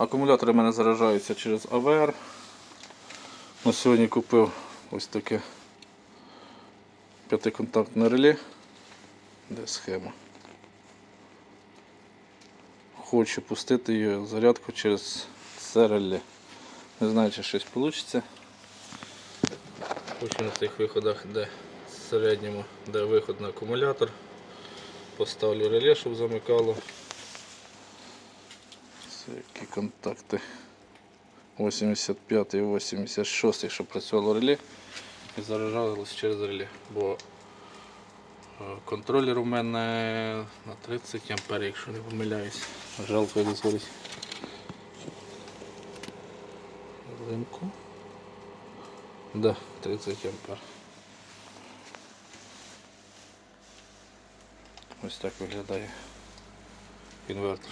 Акумулятори в мене заражаються через АВР. На сьогодні купив ось таке п'ятиконтактне реле. Де схема? Хочу пустити її зарядку через це реле. Не знаю, чи щось вийде. Хочу на тих виходах, де в середньому, де виход на акумулятор. Поставлю реле, щоб замикало. Які контакти. 85 і 86, щоб працювало реле і заряджалось через реле. Бо е, контролер у мене на 30 ампер, якщо не помиляюсь. Жалко як згорить. Да, 30 ампер. Ось так виглядає інвертор.